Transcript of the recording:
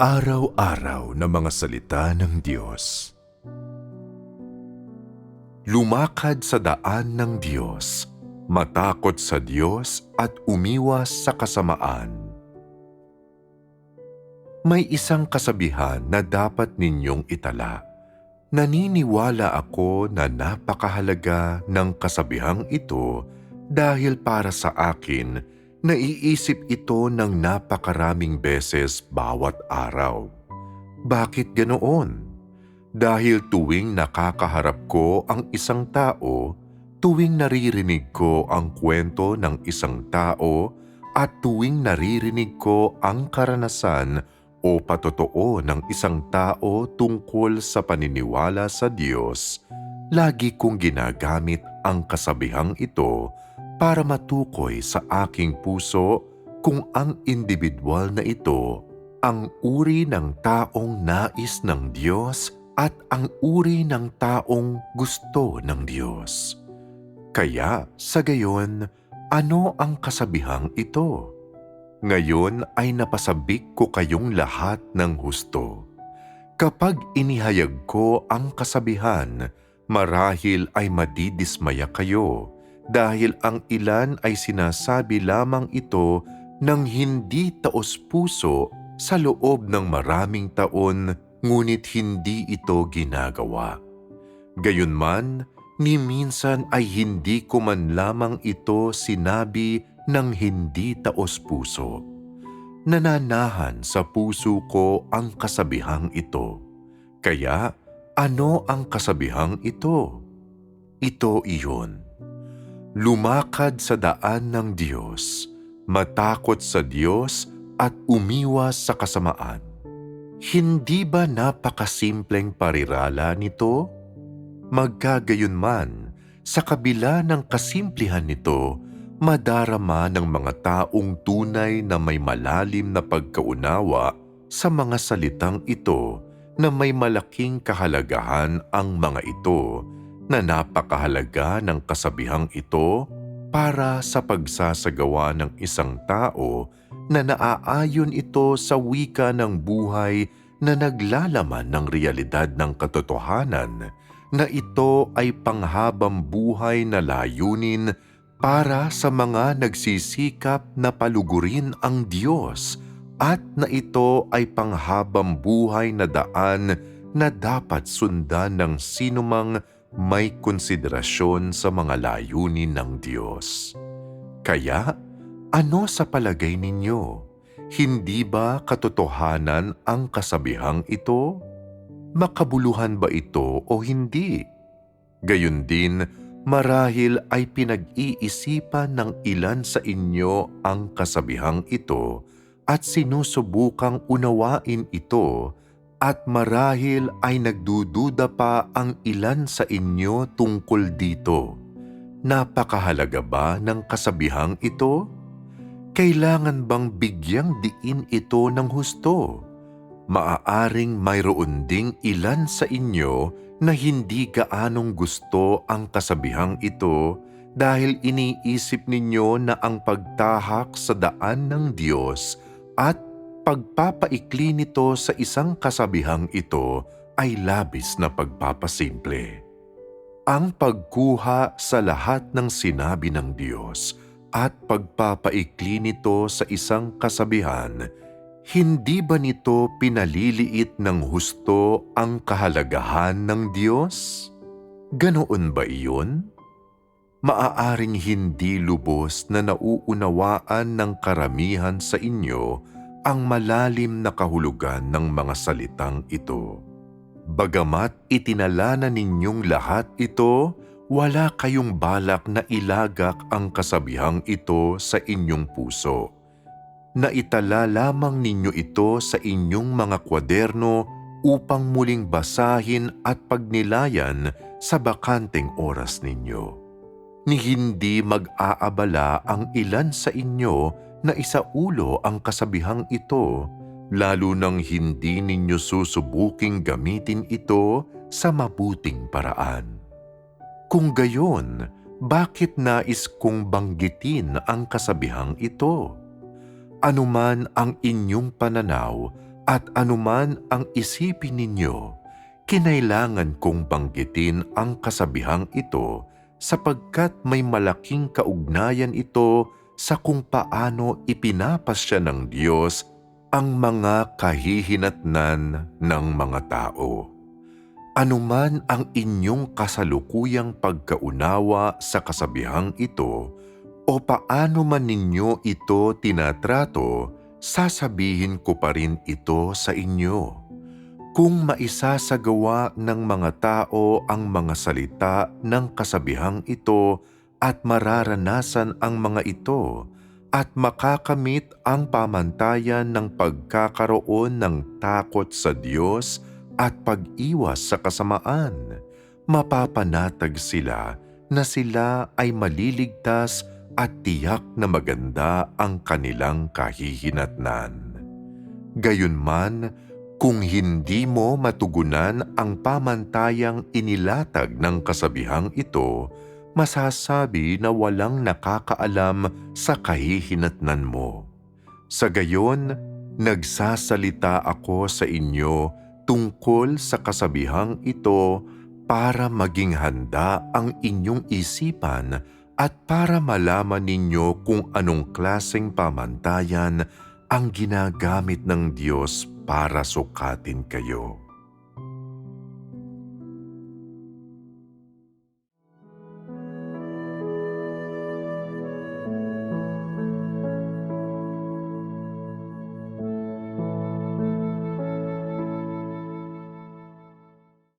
Araw-araw na mga salita ng Diyos. Lumakad sa daan ng Diyos, matakot sa Diyos at umiwas sa kasamaan. May isang kasabihan na dapat ninyong itala. Naniniwala ako na napakahalaga ng kasabihang ito dahil para sa akin, naiisip ito ng napakaraming beses bawat araw. Bakit ganoon? Dahil tuwing nakakaharap ko ang isang tao, tuwing naririnig ko ang kwento ng isang tao, at tuwing naririnig ko ang karanasan o patotoo ng isang tao tungkol sa paniniwala sa Diyos, lagi kong ginagamit ang kasabihang ito para matukoy sa aking puso kung ang individual na ito ang uri ng taong nais ng Diyos at ang uri ng taong gusto ng Diyos. Kaya sa gayon, ano ang kasabihang ito? Ngayon ay napasabik ko kayong lahat ng husto. Kapag inihayag ko ang kasabihan, marahil ay madidismaya kayo dahil ang ilan ay sinasabi lamang ito ng hindi taos puso sa loob ng maraming taon ngunit hindi ito ginagawa. Gayunman, ni minsan ay hindi ko man lamang ito sinabi ng hindi taos puso. Nananahan sa puso ko ang kasabihang ito. Kaya ano ang kasabihang ito? Ito iyon. Lumakad sa daan ng Diyos, matakot sa Diyos at umiwas sa kasamaan. Hindi ba napakasimpleng parirala nito? Magkagayon man, sa kabila ng kasimplihan nito, madarama ng mga taong tunay na may malalim na pagkaunawa sa mga salitang ito na may malaking kahalagahan ang mga ito na napakahalaga ng kasabihang ito para sa pagsasagawa ng isang tao na naaayon ito sa wika ng buhay na naglalaman ng realidad ng katotohanan na ito ay panghabang buhay na layunin para sa mga nagsisikap na palugurin ang Diyos at na ito ay panghabang buhay na daan na dapat sundan ng sinumang may konsiderasyon sa mga layunin ng Diyos. Kaya, ano sa palagay ninyo? Hindi ba katotohanan ang kasabihang ito? Makabuluhan ba ito o hindi? Gayun din, Marahil ay pinag-iisipan ng ilan sa inyo ang kasabihang ito at sinusubukang unawain ito at marahil ay nagdududa pa ang ilan sa inyo tungkol dito. Napakahalaga ba ng kasabihang ito? Kailangan bang bigyang diin ito ng husto? Maaaring mayroon ding ilan sa inyo na hindi gaanong gusto ang kasabihang ito dahil iniisip ninyo na ang pagtahak sa daan ng Diyos at pagpapaikli nito sa isang kasabihang ito ay labis na pagpapasimple. Ang pagkuha sa lahat ng sinabi ng Diyos at pagpapaikli nito sa isang kasabihan hindi ba nito pinaliliit ng husto ang kahalagahan ng Diyos? Ganoon ba iyon? Maaaring hindi lubos na nauunawaan ng karamihan sa inyo ang malalim na kahulugan ng mga salitang ito. Bagamat itinala na ninyong lahat ito, wala kayong balak na ilagak ang kasabihang ito sa inyong puso na itala lamang ninyo ito sa inyong mga kwaderno upang muling basahin at pagnilayan sa bakanteng oras ninyo. Ni hindi mag-aabala ang ilan sa inyo na isaulo ang kasabihang ito, lalo nang hindi ninyo susubuking gamitin ito sa mabuting paraan. Kung gayon, bakit nais kong banggitin ang kasabihang ito? anuman ang inyong pananaw At anuman ang isipin ninyo, kinailangan kong banggitin ang kasabihang ito sapagkat may malaking kaugnayan ito sa kung paano ipinapasya ng Diyos ang mga kahihinatnan ng mga tao. Anuman ang inyong kasalukuyang pagkaunawa sa kasabihang ito o paano man ninyo ito tinatrato, sasabihin ko pa rin ito sa inyo. Kung maisasagawa ng mga tao ang mga salita ng kasabihang ito at mararanasan ang mga ito at makakamit ang pamantayan ng pagkakaroon ng takot sa Diyos at pag-iwas sa kasamaan, mapapanatag sila na sila ay maliligtas at tiyak na maganda ang kanilang kahihinatnan. Gayunman, kung hindi mo matugunan ang pamantayang inilatag ng kasabihang ito, masasabi na walang nakakaalam sa kahihinatnan mo. Sa gayon, nagsasalita ako sa inyo tungkol sa kasabihang ito para maging handa ang inyong isipan at para malaman ninyo kung anong klaseng pamantayan ang ginagamit ng Diyos para sukatin kayo.